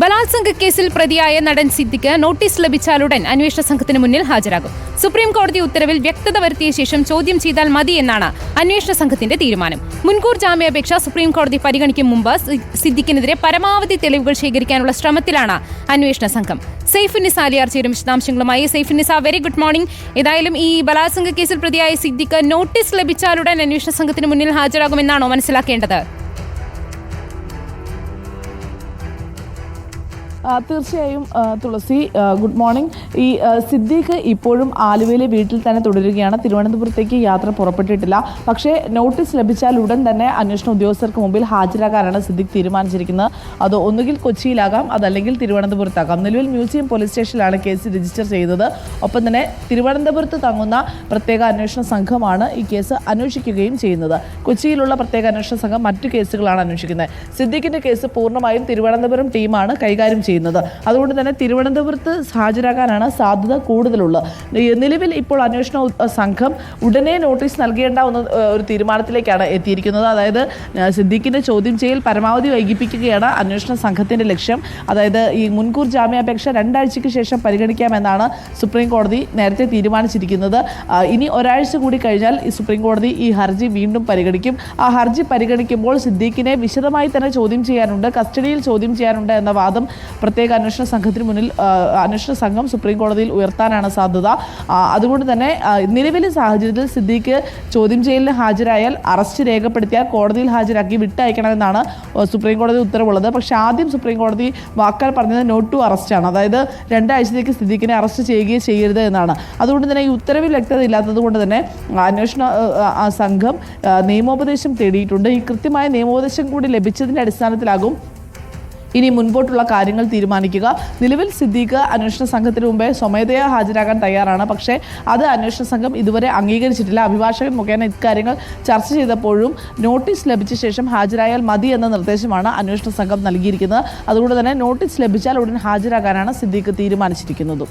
ബലാത്സംഗ കേസിൽ പ്രതിയായ നടൻ സിദ്ദിഖ് നോട്ടീസ് ലഭിച്ചാലുടൻ അന്വേഷണ സംഘത്തിന് മുന്നിൽ ഹാജരാകും. സുപ്രീം കോടതി ഉത്തരവിൽ വ്യക്തത വരുത്തിയ ശേഷം ചോദ്യം ചെയ്താൽ മതി എന്നാണ് അന്വേഷണ സംഘത്തിന്റെ തീരുമാനം. മുൻകൂർ ജാമ്യാപേക്ഷ സുപ്രീം കോടതി പരിഗണിക്കും മുമ്പ് സിദ്ദിഖിനെതിരെ പരമാവധി തെളിവുകൾ ശേഖരിക്കാനുള്ള ശ്രമത്തിലാണ് അന്വേഷണ സംഘം. സെയ്ഫ് നിസ അലിയാർ ചേരും വിശദാംശങ്ങളുമായി Saif Nisa very good morning ഏതായാലും ഈ ബലാത്സംഗ കേസിൽ പ്രതിയായ സിദ്ദിഖ് നോട്ടീസ് ലഭിച്ചാലുടൻ അന്വേഷണ സംഘത്തിന് മുന്നിൽ ഹാജരാകുമെന്നാണോ മനസ്സിലാക്കേണ്ടത്? തീർച്ചയായും തുളസി ഗുഡ് മോർണിംഗ് ഈ സിദ്ദീഖ് ഇപ്പോഴും ആലുവയിലെ വീട്ടിൽ തന്നെ തുടരുകയാണ്. തിരുവനന്തപുരത്തേക്ക് യാത്ര പുറപ്പെട്ടിട്ടില്ല. പക്ഷേ നോട്ടീസ് ലഭിച്ചാൽ ഉടൻ തന്നെ അന്വേഷണ ഉദ്യോഗസ്ഥർക്ക് മുമ്പിൽ ഹാജരാകാനാണ് സിദ്ദീഖ് തീരുമാനിച്ചിരിക്കുന്നത്. അത് ഒന്നുകിൽ കൊച്ചിയിലാകാം അതല്ലെങ്കിൽ തിരുവനന്തപുരത്താകാം. നിലവിൽ മ്യൂസിയം പോലീസ് സ്റ്റേഷനിലാണ് കേസ് രജിസ്റ്റർ ചെയ്തത്. ഒപ്പം തന്നെ തിരുവനന്തപുരത്ത് തങ്ങുന്ന പ്രത്യേക അന്വേഷണ സംഘമാണ് ഈ കേസ് അന്വേഷിക്കുകയും ചെയ്യുന്നത്. കൊച്ചിയിലുള്ള പ്രത്യേക അന്വേഷണ സംഘം മറ്റു കേസുകളാണ് അന്വേഷിക്കുന്നത്. സിദ്ദീഖിന്റെ കേസ് പൂർണമായും തിരുവനന്തപുരം ടീമാണ് കൈകാര്യം ചെയ്യുന്നത് അതുകൊണ്ട് തന്നെ തിരുവനന്തപുരത്ത് ഹാജരാകാനാണ് സാധ്യത കൂടുതലുള്ളത്. നിലവിൽ ഇപ്പോൾ അന്വേഷണ സംഘം ഉടനെ നോട്ടീസ് നൽകേണ്ട ഒന്ന് ഒരു തീരുമാനത്തിലേക്കാണ് എത്തിയിരിക്കുന്നത്. അതായത് സിദ്ദീഖിന്റെ ചോദ്യം ചെയ്യൽ പരമാവധി വൈകിപ്പിക്കുകയാണ് അന്വേഷണ സംഘത്തിന്റെ ലക്ഷ്യം. അതായത് ഈ മുൻകൂർ ജാമ്യാപേക്ഷ രണ്ടാഴ്ചയ്ക്ക് ശേഷം പരിഗണിക്കാമെന്നാണ് സുപ്രീം കോടതി നേരത്തെ തീരുമാനിച്ചിരിക്കുന്നത്. ഇനി ഒരാഴ്ച കൂടി കഴിഞ്ഞാൽ ഈ സുപ്രീം കോടതി ഈ ഹർജി വീണ്ടും പരിഗണിക്കും. ആ ഹർജി പരിഗണിക്കുമ്പോൾ സിദ്ദീഖിനെ വിശദമായി തന്നെ ചോദ്യം ചെയ്യാനുണ്ട് കസ്റ്റഡിയിൽ ചോദ്യം ചെയ്യാനുണ്ട് എന്ന വാദം പ്രത്യേക അന്വേഷണ സംഘത്തിന് മുന്നിൽ അന്വേഷണ സംഘം സുപ്രീം കോടതിയിൽ ഉയർത്താനാണ് സാധ്യത. അതുകൊണ്ട് തന്നെ നിലവിലെ സാഹചര്യത്തിൽ സിദ്ദീഖ് ചോദ്യം ചെയ്യലിന് ഹാജരായാൽ അറസ്റ്റ് രേഖപ്പെടുത്തിയാൽ കോടതിയിൽ ഹാജരാക്കി വിട്ടയക്കണമെന്നാണ് സുപ്രീം കോടതി ഉത്തരവുള്ളത്. പക്ഷേ ആദ്യം സുപ്രീം കോടതി വാക്കാൽ പറഞ്ഞത് നോട്ട് ടു അറസ്റ്റാണ് അതായത് രണ്ടാഴ്ചത്തേക്ക് സിദ്ദീഖിനെ അറസ്റ്റ് ചെയ്യുകയോ ചെയ്യരുത് എന്നാണ്. അതുകൊണ്ട് തന്നെ ഈ ഉത്തരവിൽ വ്യക്തത ഇല്ലാത്തത് കൊണ്ട് തന്നെ അന്വേഷണ സംഘം നിയമോപദേശം തേടിയിട്ടുണ്ട്. ഈ കൃത്യമായ നിയമോപദേശം കൂടി ലഭിച്ചതിന്റെ അടിസ്ഥാനത്തിലാകും ഇനി മുൻപോട്ടുള്ള കാര്യങ്ങൾ തീരുമാനിക്കുക. നിലവിൽ സിദ്ദീഖ് അന്വേഷണ സംഘത്തിന് മുമ്പേ സ്വമേധയാ ഹാജരാകാൻ തയ്യാറാണ്. പക്ഷേ അത് അന്വേഷണ സംഘം ഇതുവരെ അംഗീകരിച്ചിട്ടില്ല. അഭിഭാഷകൻ മുഖേന ഇക്കാര്യങ്ങൾ ചർച്ച ചെയ്തപ്പോഴും നോട്ടീസ് ലഭിച്ച ശേഷം ഹാജരായാൽ മതി എന്ന നിർദ്ദേശമാണ് അന്വേഷണ സംഘം നൽകിയിരിക്കുന്നത്. അതുകൊണ്ട് തന്നെ നോട്ടീസ് ലഭിച്ചാൽ ഉടൻ ഹാജരാകാനാണ് സിദ്ദീഖ് തീരുമാനിച്ചിരിക്കുന്നത്.